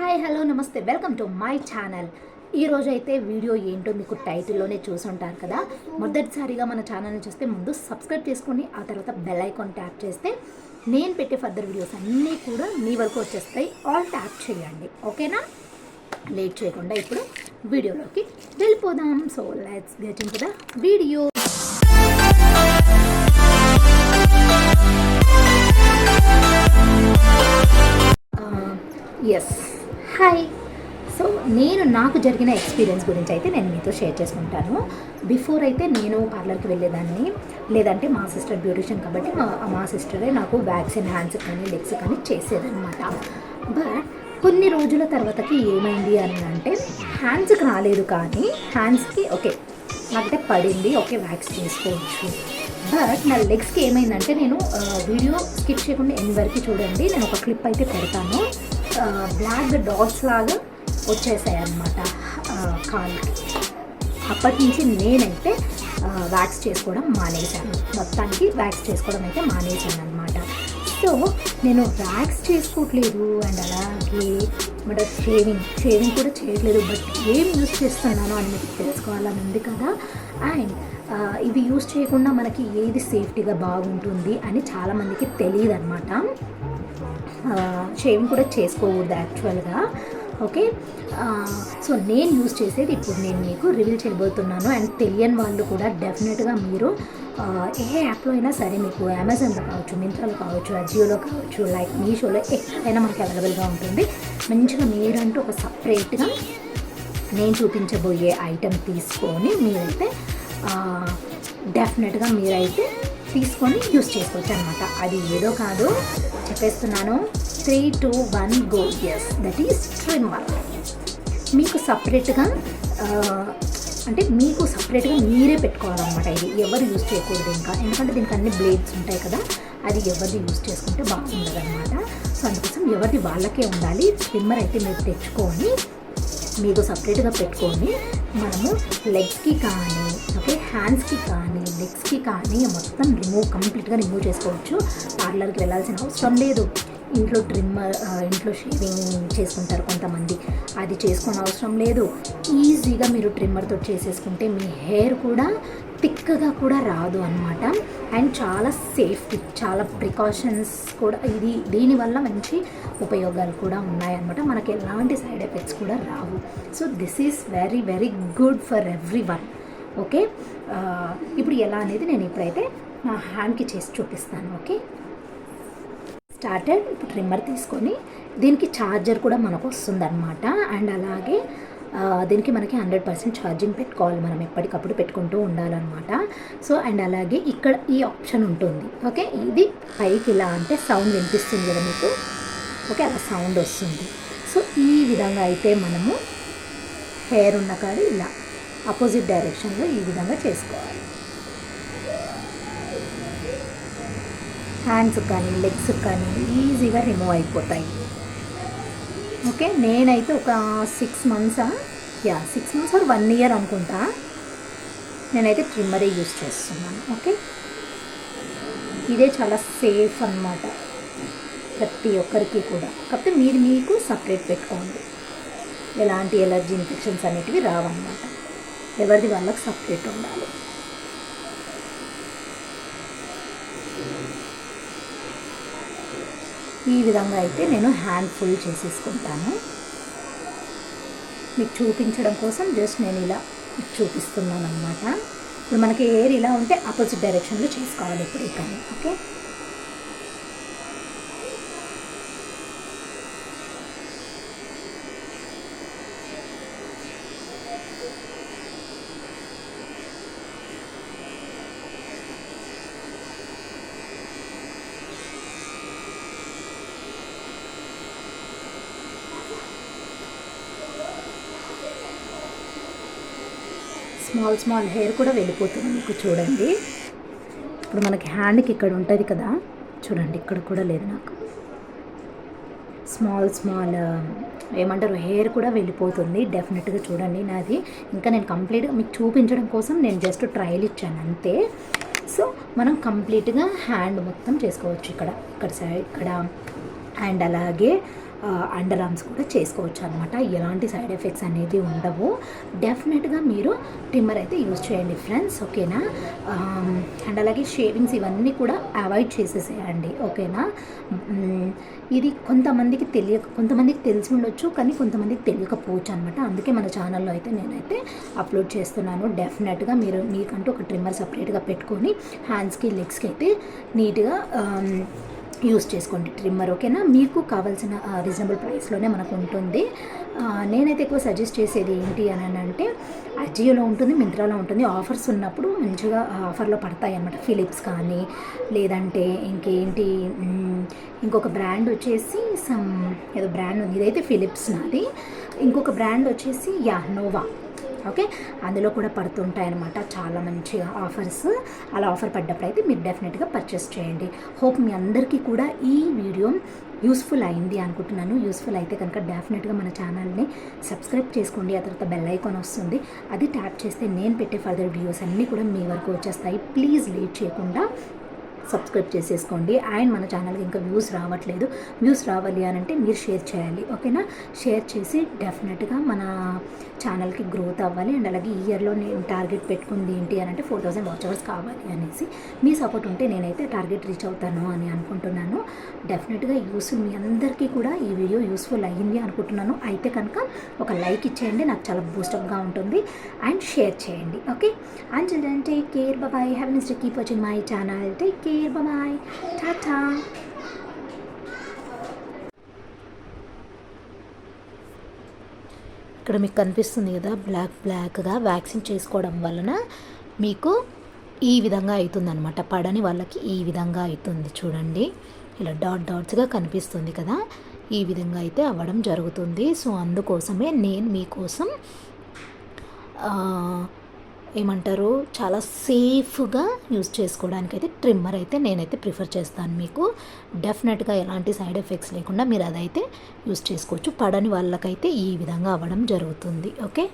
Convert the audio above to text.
Hi hello నమస్తే. Welcome to my channel. ఈరోజు అయితే వీడియో ఏంటో మీకు టైటిల్లోనే చూసి ఉంటారు కదా. మొదటిసారిగా మన ఛానల్ని చూస్తే ముందు సబ్స్క్రైబ్ చేసుకొని ఆ తర్వాత బెల్ ఐకాన్ ట్యాప్ చేస్తే నేను పెట్టే ఫర్దర్ వీడియోస్ అన్నీ కూడా మీ వరకు వచ్చేస్తాయి. ఆల్ ట్యాప్ చేయండి. ఓకేనా? లేట్ చేయకుండా ఇప్పుడు వీడియోలోకి వెళ్ళిపోదాం. So let's get into the video yes hi. So నేను నాకు జరిగిన ఎక్స్పీరియన్స్ గురించి అయితే నేను మీతో షేర్ చేసుకుంటాను. బిఫోర్ అయితే నేను పార్లర్కి వెళ్ళేదాన్ని. లేదంటే మా సిస్టర్ బ్యూటిషియన్ కాబట్టి మా మా సిస్టరే నాకు వ్యాక్సిన్ హ్యాండ్స్ కానీ లెగ్స్ కానీ చేసేదనమాట బట్ కొన్ని రోజుల తర్వాతకి ఏమైంది అని అంటే హ్యాండ్స్కి రాలేదు కానీ హ్యాండ్స్కి ఓకే నాకైతే పడింది ఓకే వ్యాక్స్ చేసుకోవచ్చు. బట్ నా లెగ్స్కి ఏమైందంటే నేను వీడియో స్కిప్ చేయకుండా ఎన్ని వరకు చూడండి నేను ఒక క్లిప్ అయితే పెడతాను. బ్లాక్ డాట్స్ లాగా వచ్చేసాయి అనమాట కాళ్ళకి. అప్పటి నుంచి నేనైతే వ్యాక్స్ చేసుకోవడం మానేశాను. మొత్తానికి వ్యాక్స్ చేసుకోవడం అయితే మానేశాను అనమాట సో నేను వ్యాక్స్ చేసుకోవట్లేదు అండ్ అలాగే బట్ షేవింగ్ షేవింగ్ కూడా చేయట్లేదు. బట్ ఏం యూస్ చేస్తున్నాను అని మీకు తెలుసుకోవాలని ఉంది కదా. అండ్ ఇవి యూస్ చేయకుండా మనకి ఏది సేఫ్టీగా బాగుంటుంది అని చాలామందికి తెలియదు అనమాట షేవింగ్ కూడా చేసుకోకూడదు యాక్చువల్గా. ఓకే? సో నేను యూస్ చేసేది ఇప్పుడు నేను మీకు రివీల్ చేయబోతున్నాను. అండ్ తెలియని వాళ్ళు కూడా డెఫినెట్గా మీరు ఏ యాప్లో అయినా సరే మీకు అమెజాన్లో కావచ్చు మింత్రాలో కావచ్చు అజియోలో కావచ్చు లైక్ మీషోలో ఎక్కడైనా మనకి అవైలబుల్గా ఉంటుంది. మంచిగా మీరంటూ ఒక సపరేట్గా నేను చూపించబోయే ఐటెం తీసుకొని మీరైతే డెఫినెట్గా మీరైతే తీసుకొని యూస్ చేసుకోవచ్చు అనమాట అది ఏదో కాదు. చెప్పేస్తున్నాను. Three two one go yes that is trimmer మీకు సపరేట్గా అంటే మీకు సపరేట్గా మీరే పెట్టుకోవాలన్నమాట ఇది. ఎవరు యూజ్ చేయకూడదు ఇంకా. ఎందుకంటే దీనికి అన్ని బ్లేడ్స్ ఉంటాయి కదా. అది ఎవరిది యూజ్ చేసుకుంటే బాగుండదన్నమాట సో అందుకోసం ఎవరిది వాళ్ళకే ఉండాలి. ట్రిమ్మర్ అయితే మీరు తెచ్చుకొని మీకు సపరేట్గా పెట్టుకొని మనము లెగ్స్కి కానీ ఓకే హ్యాండ్స్కి కానీ లెగ్స్కి కానీ మొత్తం రిమూవ్ కంప్లీట్గా రిమూవ్ చేసుకోవచ్చు. పార్లర్కి వెళ్ళాల్సిన అవసరం లేదు. ఇంట్లో ట్రిమ్మర్ ఇంట్లో షేవింగ్ చేసుకుంటారు కొంతమంది. అది చేసుకోని అవసరం లేదు. ఈజీగా మీరు ట్రిమ్మర్తో చేసేసుకుంటే మీ హెయిర్ కూడా థిక్గా కూడా రాదు అనమాట అండ్ చాలా సేఫ్టీ చాలా ప్రికాషన్స్ కూడా ఇది దీనివల్ల మంచి ఉపయోగాలు కూడా ఉన్నాయన్నమాట మనకి ఎలాంటి సైడ్ ఎఫెక్ట్స్ కూడా రావు. So this is very very good for everyone okay ఇప్పుడు ఎలా అనేది నేను ఇప్పుడైతే నా హ్యాండ్కి చేసి చూపిస్తాను. ఓకే స్టార్టెడ్ ఇప్పుడు ట్రిమ్మర్ తీసుకొని దీనికి ఛార్జర్ కూడా మనకు వస్తుందన్నమాట. అండ్ అలాగే దీనికి మనకి హండ్రెడ్ పర్సెంట్ ఛార్జింగ్ పెట్టుకోవాలి మనం ఎప్పటికప్పుడు పెట్టుకుంటూ ఉండాలన్నమాట. సో అండ్ అలాగే ఇక్కడ ఈ ఆప్షన్ ఉంటుంది. ఓకే ఇది పైకి ఇలా అంటే సౌండ్ వినిపిస్తుంది కదా మీకు? ఓకే అలా సౌండ్ వస్తుంది. సో ఈ విధంగా అయితే మనము హెయిర్ ఉన్న కాడ ఇలా అపోజిట్ డైరెక్షన్లో ఈ విధంగా చేసుకోవాలి. హ్యాండ్స్ కానీ లెగ్స్ కానీ ఈజీగా రిమూవ్ అయిపోతాయి. ఓకే? నేనైతే ఒక six మంత్సా? Yeah six months or one year అనుకుంటా. నేనైతే ట్రిమ్మరే యూస్ చేస్తున్నాను. ఓకే? ఇదే చాలా సేఫ్ అన్నమాట. ప్రతి ఒక్కరికి కూడా. కాకపోతే మీరు మీకు సపరేట్ పెట్టుకోండి. ఎలాంటి ఎలర్జీ ఇన్ఫెక్షన్స్ అనేటివి రావన్నమాట. ఎవరిది వాళ్ళకి సపరేట్ ఉండాలి. ఈ విధంగా అయితే నేను హ్యాండ్ ఫుల్ చేసేసుకుంటాను. మీకు చూపించడం కోసం జస్ట్ నేను ఇలా చూపిస్తున్నాను అనమాట ఇప్పుడు మనకి ఎయిర్ ఇలా ఉంటే ఆపోజిట్ డైరెక్షన్లో చేసుకోవాలి ఇప్పుడు ఇక్కడ ఓకే? స్మాల్ స్మాల్ హెయిర్ కూడా వెళ్ళిపోతుంది మీకు చూడండి. ఇప్పుడు మనకి హ్యాండ్కి ఇక్కడ ఉంటుంది కదా. చూడండి ఇక్కడ కూడా లేదు నాకు. స్మాల్ స్మాల్ ఏమంటారు హెయిర్ కూడా వెళ్ళిపోతుంది. డెఫినెట్గా చూడండి నాది. ఇంకా నేను కంప్లీట్గా మీకు చూపించడం కోసం నేను జస్ట్ ట్రయల్ ఇచ్చాను అంతే. సో మనం కంప్లీట్గా హ్యాండ్ మొత్తం చేసుకోవచ్చు ఇక్కడ. ఇక్కడ సైడ్ ఇక్కడ. అండ్ అలాగే అండర్ ఆర్మ్స్ కూడా చేసుకోవచ్చు అనమాట ఎలాంటి సైడ్ ఎఫెక్ట్స్ అనేది ఉండవు. డెఫినెట్గా మీరు ట్రిమ్మర్ అయితే యూజ్ చేయండి ఫ్రెండ్స్ ఓకేనా అండ్ అలాగే షేవింగ్స్ ఇవన్నీ కూడా అవాయిడ్ చేసేసేయండి ఓకేనా ఇది కొంతమందికి తెలియక కొంతమందికి తెలిసి ఉండొచ్చు కానీ కొంతమందికి తెలియకపోవచ్చు అనమాట అందుకే మన ఛానల్లో అయితే నేనైతే అప్లోడ్ చేస్తున్నాను. డెఫినెట్గా మీరు మీకంటూ ఒక ట్రిమ్మర్ సపరేట్గా పెట్టుకొని హ్యాండ్స్కి లెగ్స్కి అయితే నీట్గా యూస్ చేసుకోండి ట్రిమ్మర్ ఓకేనా? మీకు కావాల్సిన రీజనబుల్ ప్రైస్లోనే మనకు ఉంటుంది. నేనైతే ఎక్కువ సజెస్ట్ చేసేది ఏంటి అని అంటే అజియోలో ఉంటుంది మింత్రాలో ఉంటుంది. ఆఫర్స్ ఉన్నప్పుడు మంచిగా ఆఫర్లో పడతాయి అన్నమాట. ఫిలిప్స్ కానీ లేదంటే ఇంకేంటి ఇంకొక బ్రాండ్ వచ్చేసి సమ్ ఏదో బ్రాండ్ ఉంది. ఇదైతే ఫిలిప్స్ నాది. ఇంకొక బ్రాండ్ వచ్చేసి యా నోవా ఓకే? అందులో కూడా పడుతుంటాయి అనమాట చాలా మంచిగా ఆఫర్స్. అలా ఆఫర్ పడ్డప్పుడు అయితే మీరు డెఫినెట్గా పర్చేస్ చేయండి. హోప్ మీ అందరికీ కూడా ఈ వీడియో యూస్ఫుల్ అయింది అనుకుంటున్నాను. యూస్ఫుల్ అయితే కనుక డెఫినెట్గా మన ఛానల్ని సబ్స్క్రైబ్ చేసుకోండి. ఆ తర్వాత బెల్ ఐకాన్ వస్తుంది. అది ట్యాప్ చేస్తే నేను పెట్టే ఫర్దర్ వీడియోస్ అన్నీ కూడా మీ వరకు వచ్చేస్తాయి. ప్లీజ్ లేట్ చేయకుండా సబ్స్క్రైబ్ చేసేసుకోండి. అండ్ మన ఛానల్కి ఇంకా వ్యూస్ రావట్లేదు. వ్యూస్ రావాలి అని అంటే మీరు షేర్ చేయాలి. ఓకేనా? షేర్ చేసి డెఫినెట్గా మన ఛానల్కి గ్రోత్ అవ్వాలి అండ్ అలాగే ఈ ఇయర్లో నేను టార్గెట్ పెట్టుకుంది ఏంటి అని అంటే ఫోర్ థౌసండ్ వాచ్ అవర్స్ కావాలి అనేసి. మీ సపోర్ట్ ఉంటే నేనైతే టార్గెట్ రీచ్ అవుతాను అని అనుకుంటున్నాను. డెఫినెట్గా యూస్ఫుల్ మీ అందరికీ కూడా ఈ వీడియో యూస్ఫుల్ అయ్యింది అనుకుంటున్నాను. అయితే కనుక ఒక లైక్ ఇచ్చేయండి నాకు చాలా బూస్టప్గా ఉంటుంది. అండ్ షేర్ చేయండి okay and children take care bye have nice keep watching my channel take care bye tata ఇక్కడ మీకు కనిపిస్తుంది కదా బ్లాక్ బ్లాక్గా వ్యాక్సిన్ చేసుకోవడం వలన మీకు ఈ విధంగా అవుతుందనమాట పడని వాళ్ళకి ఈ విధంగా అవుతుంది చూడండి. ఇలా డాట్ డాట్స్గా కనిపిస్తుంది కదా. ఈ విధంగా అయితే అవ్వడం జరుగుతుంది. సో అందుకోసమే నేను మీకోసం ఏమంటారు? చాలా సేఫ్గా యూస్ చేసుకోవడానికి అయితే ట్రిమ్మర్ అయితే నేనైతే ప్రిఫర్ చేస్తాను మీకు. డెఫినెట్గా ఎలాంటి సైడ్ ఎఫెక్ట్స్ లేకుండా మీరు అదైతే యూస్ చేసుకోవచ్చు. పడని వాళ్ళకైతే ఈ విధంగా అవ్వడం జరుగుతుంది. ఓకే?